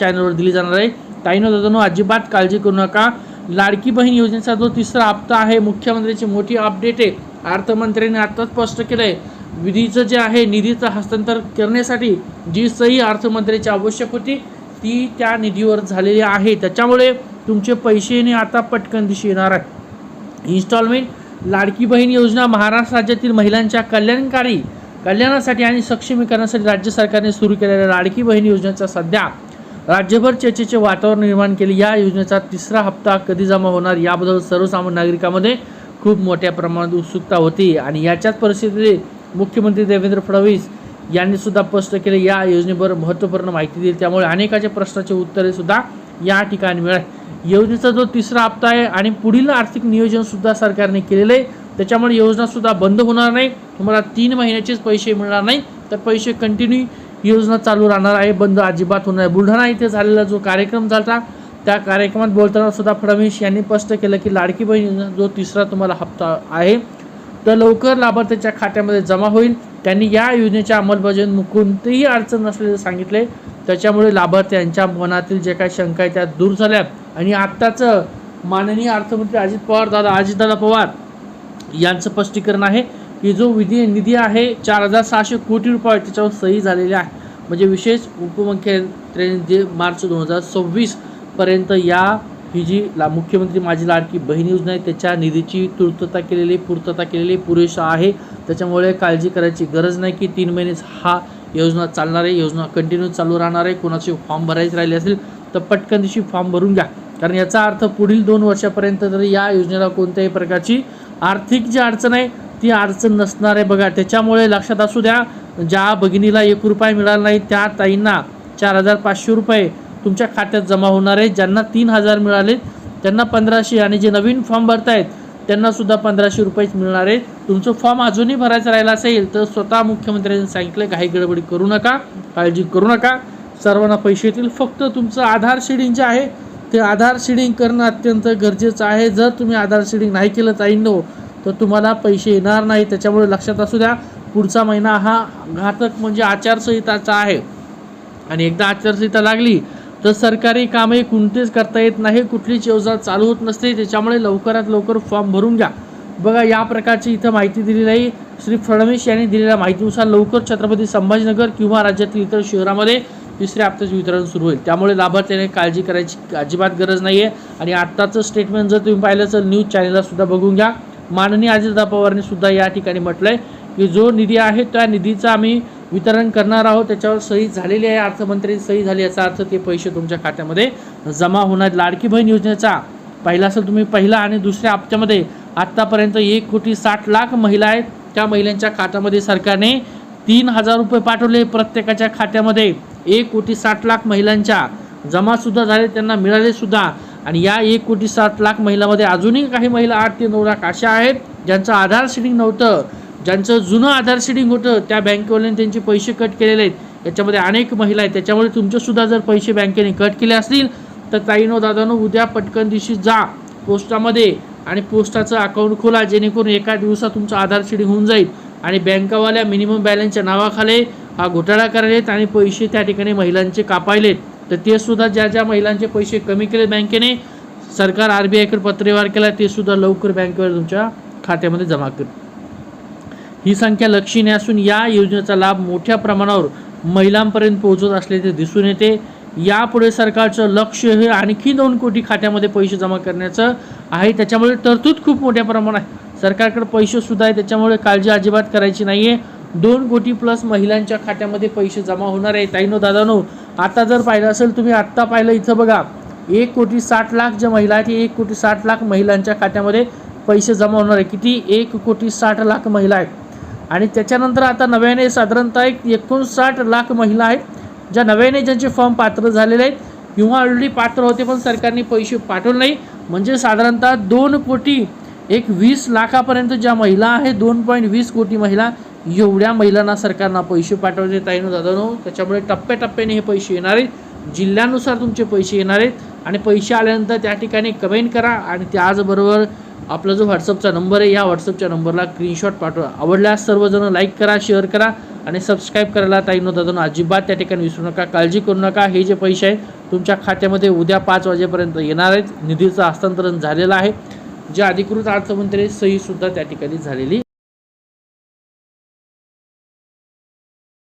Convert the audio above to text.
चॅनलवर दिली जाणार आहे. ताईनो दादानो अजिबात काळजी करू नका. लाडकी बहीण योजनेचा जो तिसरा हप्ता आहे मुख्यमंत्र्यांची मोठी अपडेट आहे. अर्थमंत्र्यांनी आत्ताच स्पष्ट केलं आहे विधीचं जे आहे निधीचं हस्तांतर करण्यासाठी जी सही अर्थमंत्र्याची आवश्यक होती ती त्या निधीवर झालेली आहे. त्याच्यामुळे तुमचे पैसेने आता पटकन दिशी येणार आहे. इन्स्टॉलमेंट लाडकी बहीण योजना महाराष्ट्र राज्यातील महिलांच्या कल्याणकारी कल्याणासाठी आणि सक्षमीकरणासाठी राज्य सरकारने सुरू केलेल्या लाडकी बहीण योजनेचा सध्या राज्यभर चर्चेचे वातावरण निर्माण केले. या योजनेचा तिसरा हप्ता कधी जमा होणार याबद्दल सर्वसामान्य नागरिकांमध्ये खूप मोठ्या प्रमाणात उत्सुकता होती आणि याच्याच परिस्थितीत मुख्यमंत्री देवेंद्र फडणवीस यांनी सुद्धा स्पष्ट केले या योजनेवर महत्त्वपूर्ण माहिती दिली. त्यामुळे अनेकाच्या प्रश्नाचे उत्तरे सुद्धा या ठिकाणी मिळाली. योजनेचा जो तिसरा हप्ता आहे आणि पुढील आर्थिक नियोजन सुद्धा सरकारने केलेलं आहे त्याच्यामुळे योजना सुद्धा बंद होणार नाही. तुम्हाला तीन महिन्याचेच पैसे मिळणार नाही. तर पैसे कंटिन्यू योजना चालू राहणार आहे बंद अजिबात होणार आहे. बुलढाणा इथे झालेला जो कार्यक्रम झाला त्या कार्यक्रमात बोलताना सुद्धा फडणवीस यांनी स्पष्ट केलं की लाडकी बहीण योजना जो तिसरा तुम्हाला हप्ता आहे तर लवकर लाभार्थ्याच्या खात्यामध्ये जमा होईल. त्यांनी या योजनेच्या अंमलबजावणी कोणतीही अडचण नसल्याचे सांगितले त्याच्यामुळे लाभार्थ्यांच्या मनातील जे काही शंका आहे त्या दूर झाल्या. आणि आत्ताचं माननीय अर्थमंत्री अजित पवार दादा अजितदादा पवार यांचं स्पष्टीकरण आहे. की जो विधी निधी आहे चार हजार सहाशे कोटी रुपये त्याच्यावर सही झालेली आहे. म्हणजे विशेष उपमुख्यमंत्र्यांनी जे मार्च दोन हजार सव्वीस पर्यंत या ही जी ला मुख्यमंत्री माझी लाडकी बहीण योजना आहे त्याच्या निधीची तूर्तता केलेली पूर्तता केलेली पुरेशा आहे. त्याच्यामुळे काळजी करायची गरज नाही की तीन महिनेच हा योजना चालणार आहे योजना कंटिन्यू चालू राहणार आहे. कोणाचे फॉर्म भरायचे राहिले असेल तर पटकन दिवशी फॉर्म भरून घ्या. कारण याचा अर्थ पुढील दोन वर्षापर्यंत तरी या योजनेला कोणत्याही प्रकारची आर्थिक जी अडचण आहे ती अडचण नसणार आहे. बघा त्याच्यामुळे लक्षात असू द्या ज्या भगिनीला एक रुपये मिळाला नाही त्या ताईंना चार हजार पाचशे रुपये तुमच्या खात्यात जमा होणार आहे ज्यांना तीन हजार मिळाले त्यांना पंधराशे आणि जे नवीन फॉर्म भरतायत त्यांनासुद्धा पंधराशे रुपयेच मिळणार आहे तुमचं फॉर्म अजूनही भरायचं राहिला असेल तर स्वतः मुख्यमंत्र्यांनी सांगितलं काही गडबडी करू नका काळजी करू नका. सर्वांना पैसे येतील. फक्त तुमचं आधार शेडिंग जे आहे ते आधार शेडिंग करणं अत्यंत गरजेचं आहे. जर तुम्ही आधार शेडिंग नाही केलं ताईंनो तर तुम्हाला पैसे येणार नाही. त्याच्यामुळे लक्षात असू द्या पुढचा महिना हा घातक म्हणजे आचारसंहिताचा आहे. आणि एकदा आचारसंहिता लागली तर सरकारी कामही कोणतेच करता येत नाही. कुठलीच योजना चालू होत नसते. त्याच्यामुळे लवकरात लवकर फॉर्म भरून घ्या. बघा या प्रकारची इथं माहिती दिलेली आहे श्री फडणवीस यांनी दिलेल्या माहितीनुसार लवकर छत्रपती संभाजीनगर किंवा राज्यातील इतर शहरामध्ये तिसऱ्या हप्त्याचे वितरण सुरू होईल. त्यामुळे लाभार्थ्याने काळजी करायची अजिबात गरज नाही आहे आणि आत्ताचं स्टेटमेंट जर तुम्ही पाहिलं तर न्यूज चॅनलला सुद्धा बघून घ्या. माननीय अजितदा पवारांनी सुद्धा या ठिकाणी म्हटलं आहे की जो निधी आहे त्या निधीचा आम्ही वितरण करणार आहोत. त्याच्यावर सही झालेली आहे. अर्थमंत्री सही झाली याचा अर्थ ते पैसे तुमच्या खात्यामध्ये जमा होणार. लाडकी बहीण योजनेचा पहिला असेल तुम्ही पहिला आणि दुसऱ्या हप्त्यामध्ये आत्तापर्यंत एक कोटी साठ लाख महिला आहेत. त्या महिलांच्या खात्यामध्ये सरकारने तीन हजार रुपये पाठवले. प्रत्येकाच्या खात्यामध्ये एक कोटी साठ लाख महिलांच्या जमासुद्धा झाले. त्यांना मिळालेसुद्धा आणि या एक कोटी सात लाख महिलामध्ये अजूनही काही महिला आठ ते नऊ लाख अशा आहेत ज्यांचं आधार सीडिंग नव्हतं ज्यांचं जुनं आधार सीडिंग होतं त्या बँकेवाल्याने त्यांचे पैसे कट केलेले आहेत. याच्यामध्ये अनेक महिला आहेत. त्याच्यामुळे तुमचेसुद्धा जर पैसे बँकेने कट केले असतील तर ताईनो दादानो उद्या पटकन दिवशी जा पोस्टामध्ये आणि पोस्टाचं अकाउंट खोला जेणेकरून एका दिवसात तुमचं आधार सीडिंग होऊन जाईल. आणि बँकावाल्या मिनिमम बॅलन्सच्या नावाखाली हा घोटाळा करायलेत आणि पैसे त्या ठिकाणी महिलांचे कापायलेत. तर ते सुद्धा ज्या ज्या महिलांचे पैसे कमी केले बँकेने सरकार आर बी आयकडे पत्रव्यवहार केला ते सुद्धा लवकर बँकेवर तुमच्या खात्यामध्ये जमा कर. ही संख्या लक्षणीय असून या योजनेचा लाभ मोठ्या प्रमाणावर महिलांपर्यंत पोहोचत असल्याचे दिसून येते. यापुढे सरकारचं लक्ष हे आणखी दोन कोटी खात्यामध्ये पैसे जमा करण्याचं आहे. त्याच्यामुळे तरतूद खूप मोठ्या प्रमाणात आहे. सरकारकडे पैसेसुद्धा आहे त्याच्यामुळे काळजी अजिबात करायची नाही आहे दोन कोटी प्लस महिलांच्या खात्यामध्ये पैसे जमा होणार आहे ताईनो दादानो आता जर पाहिलं असेल तुम्ही आत्ता पाहिलं इथं बघा एक कोटी साठ लाख ज्या महिला आहेत एक कोटी साठ लाख महिलांच्या खात्यामध्ये पैसे जमा होणार आहे. किती? एक कोटी साठ लाख महिला आहेत. आणि त्याच्यानंतर आता नव्याने साधारणतः एक एकोणसाठ लाख महिला आहेत ज्या नव्याने ज्यांचे फॉर्म पात्र झालेले आहेत. किंवा ऑलरेडी पात्र होते पण सरकारने पैसे पाठवले नाही. म्हणजे साधारणतः दोन कोटी एक वीस लाखापर्यंत ज्या महिला आहेत दोन पॉईंट वीस कोटी महिला एवढ्या महिलांना सरकारना पैसे पाठवले ताईनो दादानो. त्याच्यामुळे टप्प्याटप्प्याने हे पैसे येणार आहेत. जिल्ह्यानुसार तुमचे पैसे येणार आहेत. आणि पैसे आल्यानंतर त्या ठिकाणी कमेंट करा. आणि त्याचबरोबर आपला जो व्हॉट्सअपचा नंबर आहे या व्हॉट्सअपच्या नंबरला स्क्रीनशॉट पाठवा. आवडल्यास सर्वजण लाईक करा शेअर करा. आणि सबस्क्राईब करायला ताईनो दादानो अजिबात त्या ठिकाणी विसरू नका. काळजी करू नका. हे जे पैसे आहेत तुमच्या खात्यामध्ये उद्या पाच वाजेपर्यंत येणार आहेत. निधीचं हस्तांतरण झालेलं आहे. जे अधिकृत अर्थमंत्री सहीसुद्धा त्या ठिकाणी झालेली